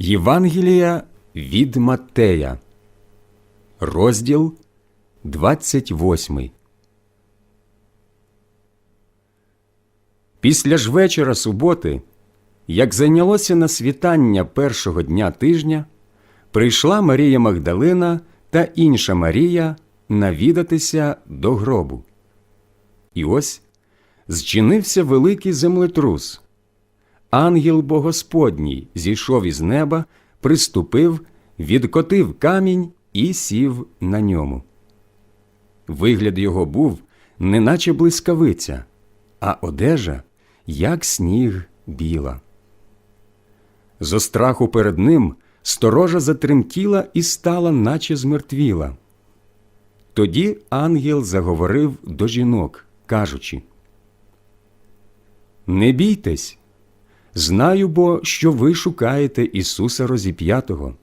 Євангелія від Маттея, розділ 28. Після ж вечора суботи, як зайнялося на світання першого дня тижня, прийшла Марія Магдалина та інша Марія навідатися до гробу. І ось зчинився великий землетрус. Ангел Богосподній зійшов із неба, приступив, відкотив камінь і сів на ньому. Вигляд його був, неначе блискавиця, а одежа, як сніг біла. Зо страху перед ним сторожа затремтіла і стала, наче змертвіла. Тоді ангел заговорив до жінок, кажучи Не бійтесь, знаю бо, що ви шукаєте Ісуса Розіп'ятого.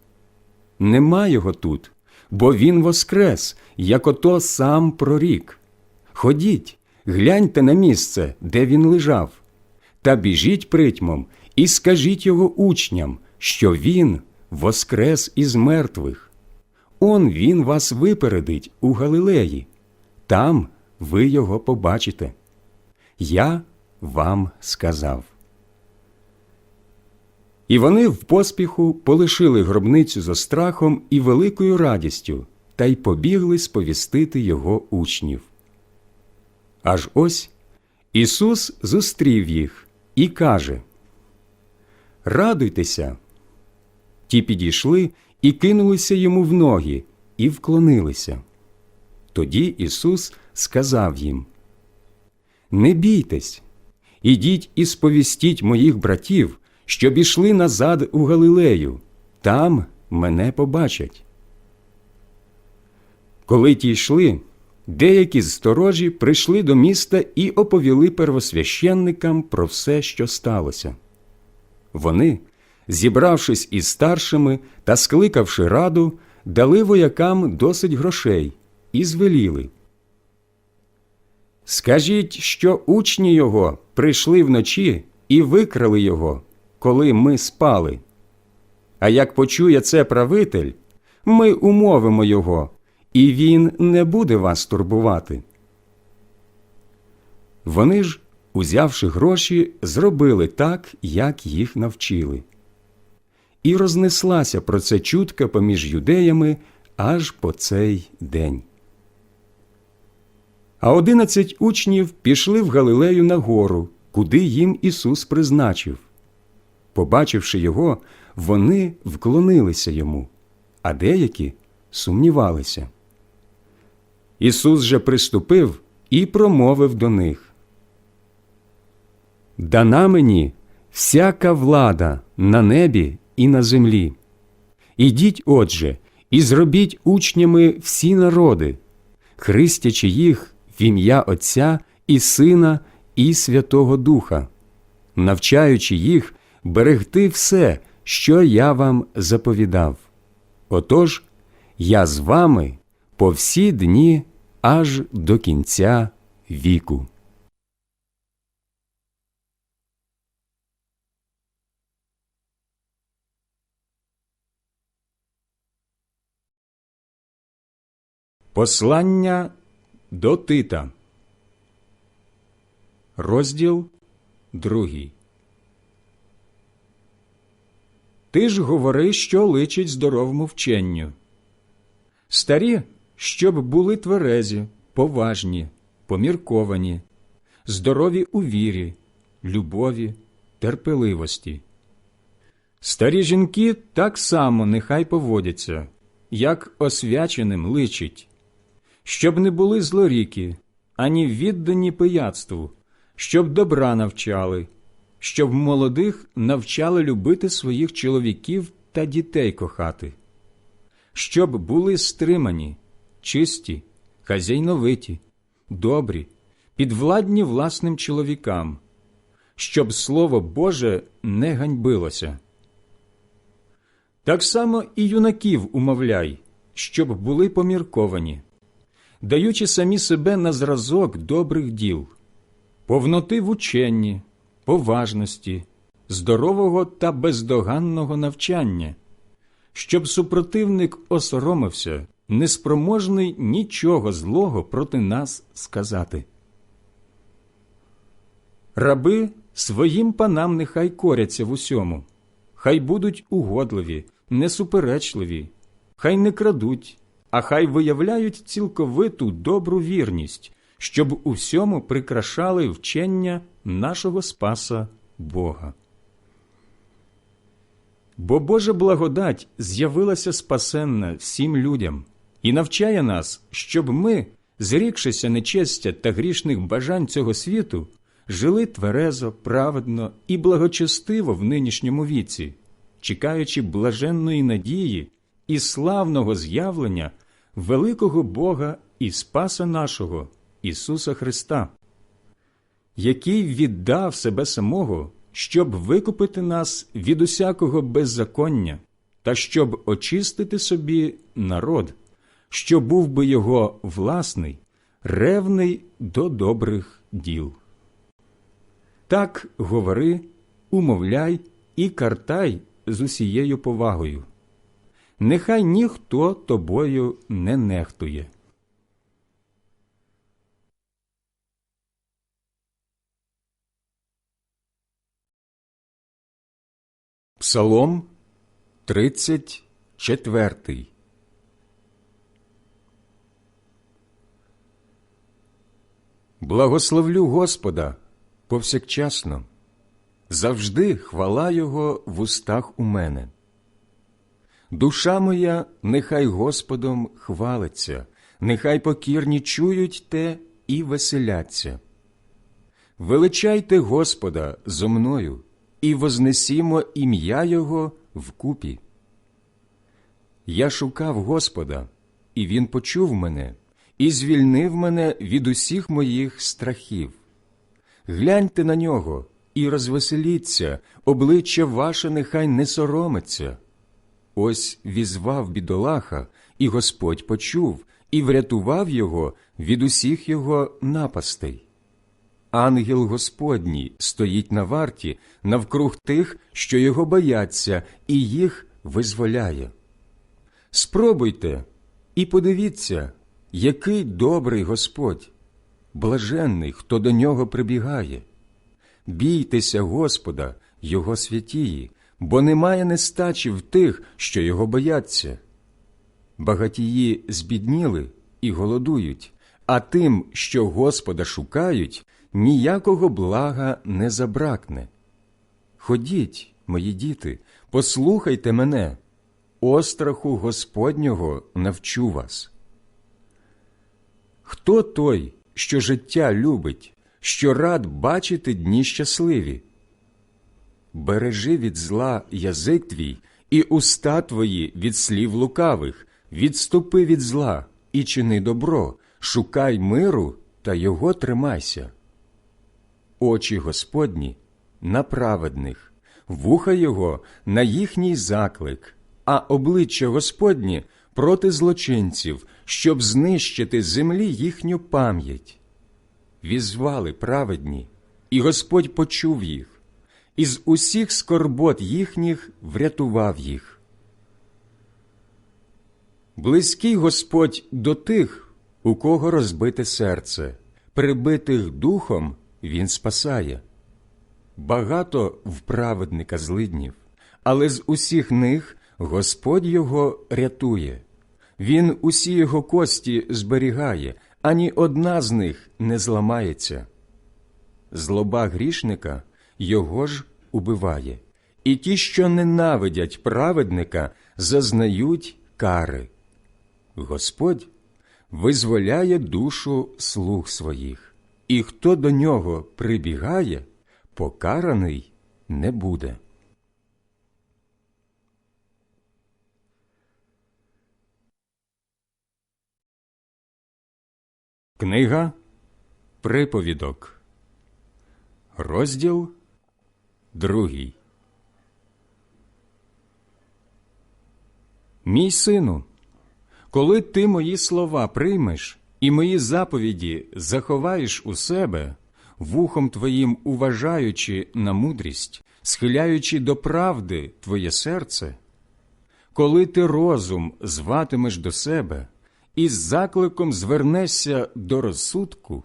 Нема його тут, бо Він воскрес, як ото сам прорік. Ходіть, гляньте на місце, де він лежав, та біжіть притьмом і скажіть його учням, що він воскрес із мертвих. Он він вас випередить у Галилеї, там ви його побачите. Я вам сказав. І вони в поспіху полишили гробницю зо страхом і великою радістю та й побігли сповістити його учнів. Аж ось Ісус зустрів їх і каже Радуйтеся. Ті підійшли і кинулися йому в ноги, і вклонилися. Тоді Ісус сказав їм Не бійтесь, ідіть і сповістіть моїх братів, щоб ішли назад у Галилею, там мене побачать. Коли ті йшли, деякі з сторожі прийшли до міста і оповіли первосвященникам про все, що сталося. Вони, зібравшись із старшими та скликавши раду, дали воякам досить грошей і звеліли. Скажіть, що учні його прийшли вночі і викрали його, коли ми спали. А як почує це правитель, ми умовимо його, і він не буде вас турбувати. Вони ж, узявши гроші, зробили так, як їх навчили. І рознеслася про це чутка поміж юдеями аж по цей день. А одинадцять учнів пішли в Галилею на гору, куди їм Ісус призначив. Побачивши його, вони вклонилися йому, а деякі сумнівалися. Ісус же приступив і промовив до них Дана мені всяка влада на небі і на землі. Ідіть, отже, і зробіть учнями всі народи, хрестячи їх в ім'я Отця і Сина і Святого Духа, навчаючи їх берегти все, що я вам заповідав. Отож, я з вами по всі дні аж до кінця віку. Послання до Тита, розділ другий. Ти ж говори, що личить здоровому вченню. Старі, щоб були тверезі, поважні, помірковані, здорові у вірі, любові, терпеливості. Старі жінки так само нехай поводяться, як освяченим личить, щоб не були злоріки, ані віддані пияцтву, щоб добра навчали, щоб молодих навчали любити своїх чоловіків та дітей кохати, щоб були стримані, чисті, хазяйновиті, добрі, підвладні власним чоловікам, щоб Слово Боже не ганьбилося. Так само і юнаків умовляй, щоб були помірковані, даючи самі себе на зразок добрих діл, повноти в ученні, поважності, здорового та бездоганного навчання, щоб супротивник осоромився, неспроможний нічого злого проти нас сказати. Раби своїм панам нехай коряться в усьому, хай будуть угодливі, несуперечливі, хай не крадуть, а хай виявляють цілковиту добру вірність, щоб у всьому прикрашали вчення нашого Спаса Бога. Бо Божа благодать з'явилася спасенна всім людям і навчає нас, щоб ми, зрікшися нечестя та грішних бажань цього світу, жили тверезо, праведно і благочестиво в нинішньому віці, чекаючи блаженної надії і славного з'явлення великого Бога і Спаса нашого Ісуса Христа, який віддав себе самого, щоб викупити нас від усякого беззаконня та щоб очистити собі народ, що був би його власний, ревний до добрих діл. Так говори, умовляй і картай з усією повагою. Нехай ніхто тобою не нехтує. Псалом 34 Благословлю Господа повсякчасно, завжди хвала Його в устах у мене. Душа моя нехай Господом хвалиться, нехай покірні чують те і веселяться. Величайте Господа зо мною і вознесімо ім'я Його вкупі. Я шукав Господа, і Він почув мене, і звільнив мене від усіх моїх страхів. Гляньте на нього і розвеселіться, обличчя ваше нехай не соромиться. Ось візвав бідолаха, і Господь почув, і врятував його від усіх його напастей. Ангел Господній стоїть на варті навкруг тих, що його бояться, і їх визволяє. Спробуйте і подивіться, який добрий Господь, блаженний, хто до нього прибігає. Бійтеся Господа, Його святії, бо немає нестачі в тих, що його бояться. Багатії збідніли і голодують, а тим, що Господа шукають, ніякого блага не забракне. Ходіть, мої діти, послухайте мене, остраху Господнього навчу вас. Хто той, що життя любить, що рад бачити дні щасливі? Бережи від зла язик твій і уста твої від слів лукавих, відступи від зла і чини добро, шукай миру та його тримайся. Очі Господні на праведних, вуха Його на їхній заклик, а обличчя Господнє проти злочинців, щоб знищити землі їхню пам'ять. Візвали праведні, і Господь почув їх із усіх скорбот їхніх врятував їх. Близький Господь до тих, у кого розбите серце, прибитих духом Він спасає. Багато в праведника злиднів, але з усіх них Господь його рятує. Він усі його кості зберігає, ані одна з них не зламається. Злоба грішника його ж убиває, і ті, що ненавидять праведника, зазнають кари. Господь визволяє душу слуг своїх, і хто до нього прибігає, покараний не буде. Книга Приповідок, розділ другий. Мій сину, коли ти мої слова приймеш і мої заповіді заховаєш у себе, вухом твоїм уважаючи на мудрість, схиляючи до правди твоє серце, коли ти розум зватимеш до себе і з закликом звернешся до розсудку,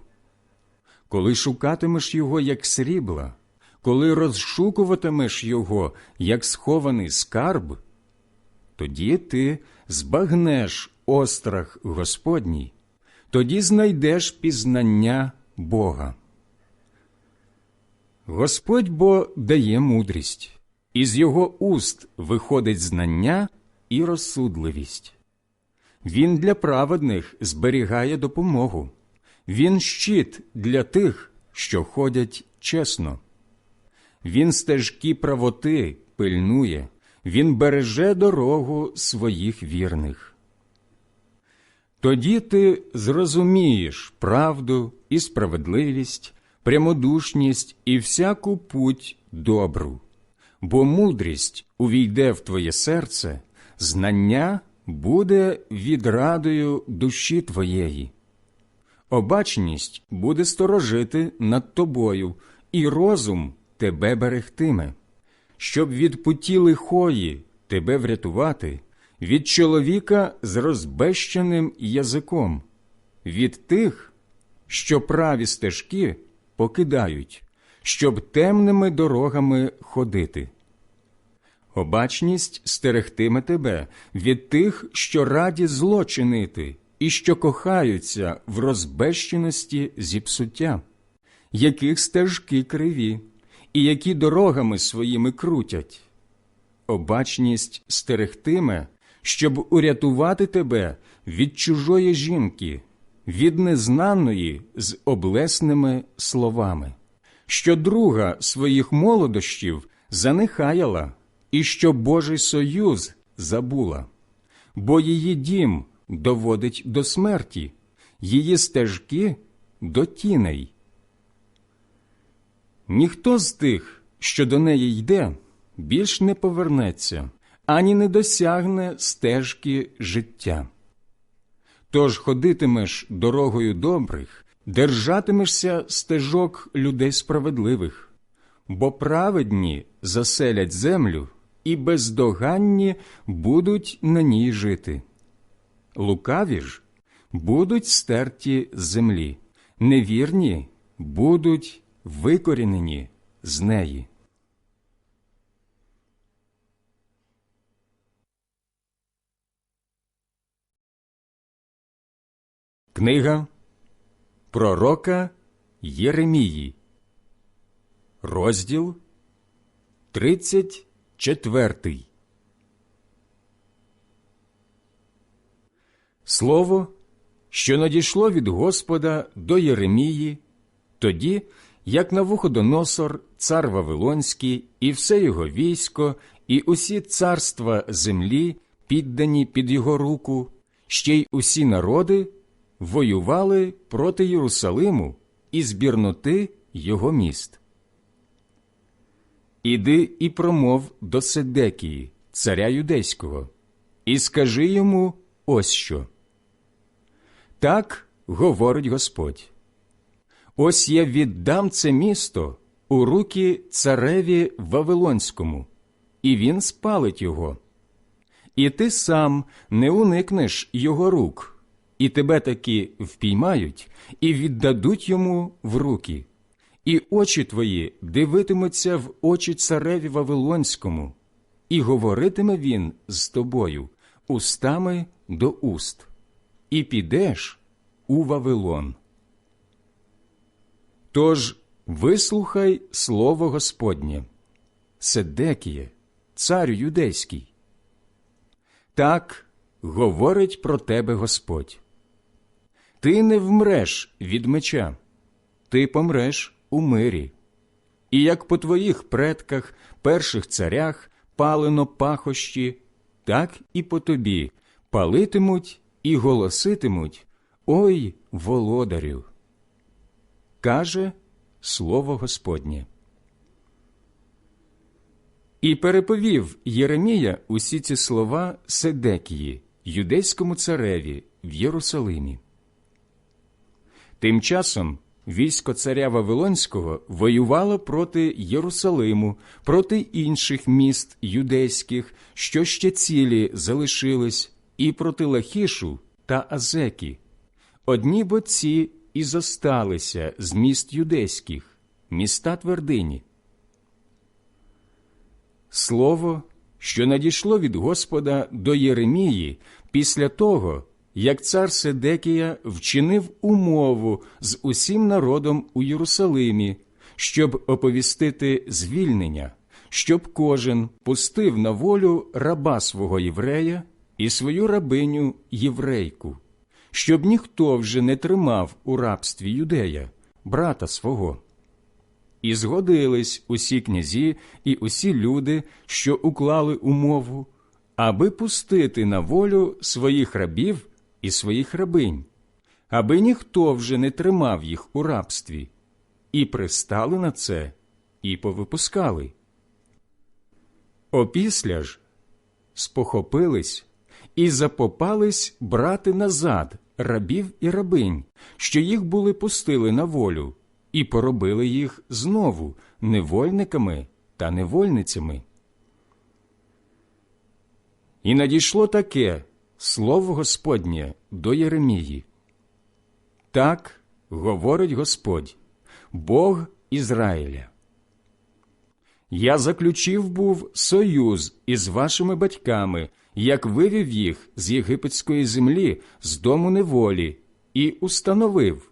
коли шукатимеш його як срібла, коли розшукуватимеш його як схований скарб, тоді ти збагнеш острах Господній, тоді знайдеш пізнання Бога. Господь бо дає мудрість, із його уст виходить знання і розсудливість. Він для праведних зберігає допомогу, він щит для тих, що ходять чесно. Він стежки правоти пильнує, він береже дорогу своїх вірних. Тоді ти зрозумієш правду і справедливість, прямодушність і всяку путь добру, бо мудрість увійде в твоє серце, знання буде відрадою душі твоєї. Обачність буде сторожити над тобою, і розум тебе берегтиме, щоб від путі лихої тебе врятувати, від чоловіка з розбещеним язиком, від тих, що праві стежки покидають, щоб темними дорогами ходити. Обачність стерегтиме тебе від тих, що раді зло чинити, і що кохаються в розбещеності зіпсуття, яких стежки криві, і які дорогами своїми крутять. Обачність стерегтиме, щоб урятувати тебе від чужої жінки, від незнаної з облесними словами, що друга своїх молодощів занехаяла, і що Божий союз забула, бо її дім доводить до смерті, її стежки до тіней. Ніхто з тих, що до неї йде, більш не повернеться, ані не досягне стежки життя. Тож ходитимеш дорогою добрих, держатимешся стежок людей справедливих, бо праведні заселять землю і бездоганні будуть на ній жити. Лукаві ж будуть стерті з землі, невірні будуть викорінені з неї. Книга Пророка Єремії, розділ 34 Слово, що надійшло від Господа до Єремії, тоді, як Навуходоносор, цар Вавилонський, і все його військо, і усі царства землі, піддані під його руку, ще й усі народи воювали проти Єрусалиму і збірноти його міст. Іди і промов до Седекії, царя юдейського, і скажи йому ось що. Так говорить Господь. Ось я віддам це місто у руки цареві Вавилонському, і він спалить його. І ти сам не уникнеш його рук, і тебе таки впіймають, і віддадуть йому в руки, і очі твої дивитимуться в очі цареві Вавилонському, і говоритиме він з тобою устами до уст, і підеш у Вавилон. Тож вислухай слово Господнє, Седекіє, царю юдейський. Так говорить про тебе Господь. Ти не вмреш від меча, ти помреш у мирі. І як по твоїх предках, перших царях, палено пахощі, так і по тобі палитимуть і голоситимуть Ой володарю. Каже слово Господнє. І переповів Єремія усі ці слова Седекії, юдейському цареві в Єрусалимі. Тим часом військо царя Вавилонського воювало проти Єрусалиму, проти інших міст юдейських, що ще цілі залишились, і проти Лахішу та Азекі. Одні бо ці і зосталися з міст юдейських, міста твердині. Слово, що надійшло від Господа до Єремії після того, як цар Седекія вчинив умову з усім народом у Єрусалимі, щоб оповістити звільнення, щоб кожен пустив на волю раба свого єврея і свою рабиню єврейку, щоб ніхто вже не тримав у рабстві юдея, брата свого. І згодились усі князі і усі люди, що уклали умову, аби пустити на волю своїх рабів і своїх рабинь, аби ніхто вже не тримав їх у рабстві, і пристали на це, і повипускали. Опісля ж спохопились і запопались брати назад рабів і рабинь, що їх були пустили на волю, і поробили їх знову невольниками та невольницями. І надійшло таке слово Господнє до Єремії. Так говорить Господь, Бог Ізраїля. Я заключив був союз із вашими батьками, як вивів їх з єгипетської землі, з дому неволі, і установив.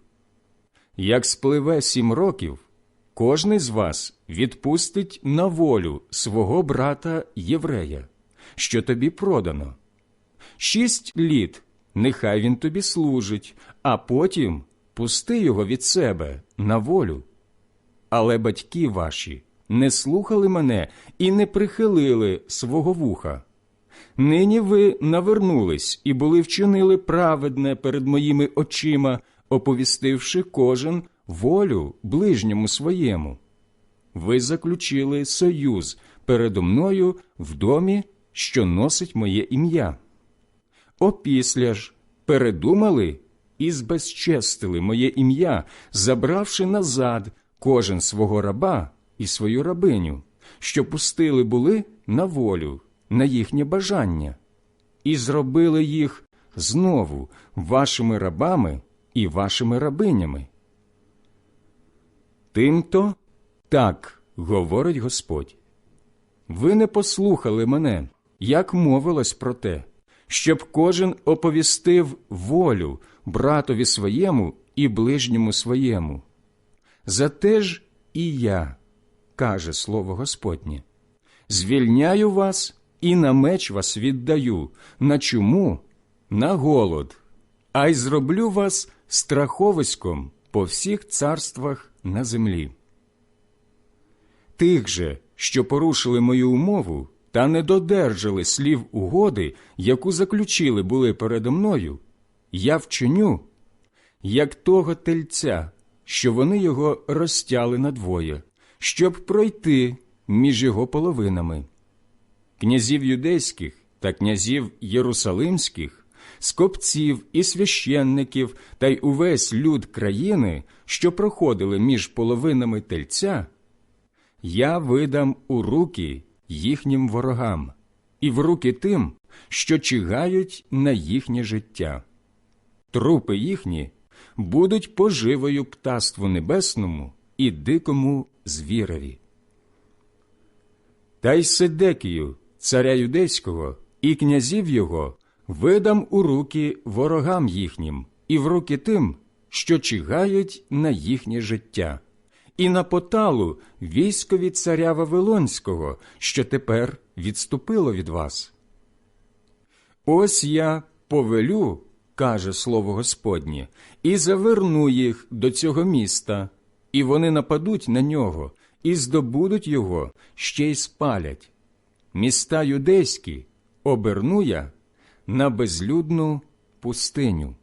Як спливе сім років, кожний з вас відпустить на волю свого брата єврея, що тобі продано. Шість літ нехай він тобі служить, а потім пусти його від себе на волю. Але батьки ваші не слухали мене і не прихилили свого вуха. Нині ви навернулись і були вчинили праведне перед моїми очима, оповістивши кожен волю ближньому своєму. Ви заключили союз передо мною в домі, що носить моє ім'я. Опісля ж передумали і збезчестили моє ім'я, забравши назад кожен свого раба і свою рабиню, що пустили були на волю, на їхнє бажання, і зробили їх знову вашими рабами і вашими рабинями. Тимто так говорить Господь. Ви не послухали мене, як мовилось про те, щоб кожен оповістив волю братові своєму і ближньому своєму. Зате ж і я, каже слово Господнє, звільняю вас і на меч вас віддаю, на чому? На голод, а й зроблю вас страховиськом по всіх царствах на землі. Тих же, що порушили мою умову та не додержали слів угоди, яку заключили були передо мною, я вчиню, як того тельця, що вони його розтяли надвоє, щоб пройти між його половинами. Князів юдейських та князів єрусалимських, скопців і священників та й увесь люд країни, що проходили між половинами тельця, я видам у руки їхнім ворогам і в руки тим, що чигають на їхнє життя. Трупи їхні будуть поживою птаству небесному і дикому звірові. Та й Сидекію, царя юдейського, і князів його видам у руки ворогам їхнім і в руки тим, що чигають на їхнє життя, і на поталу військові царя Вавилонського, що тепер відступило від вас. Ось я повелю, каже слово Господнє, і заверну їх до цього міста, і вони нападуть на нього, і здобудуть його, ще й спалять. Міста юдейські оберну я на безлюдну пустиню.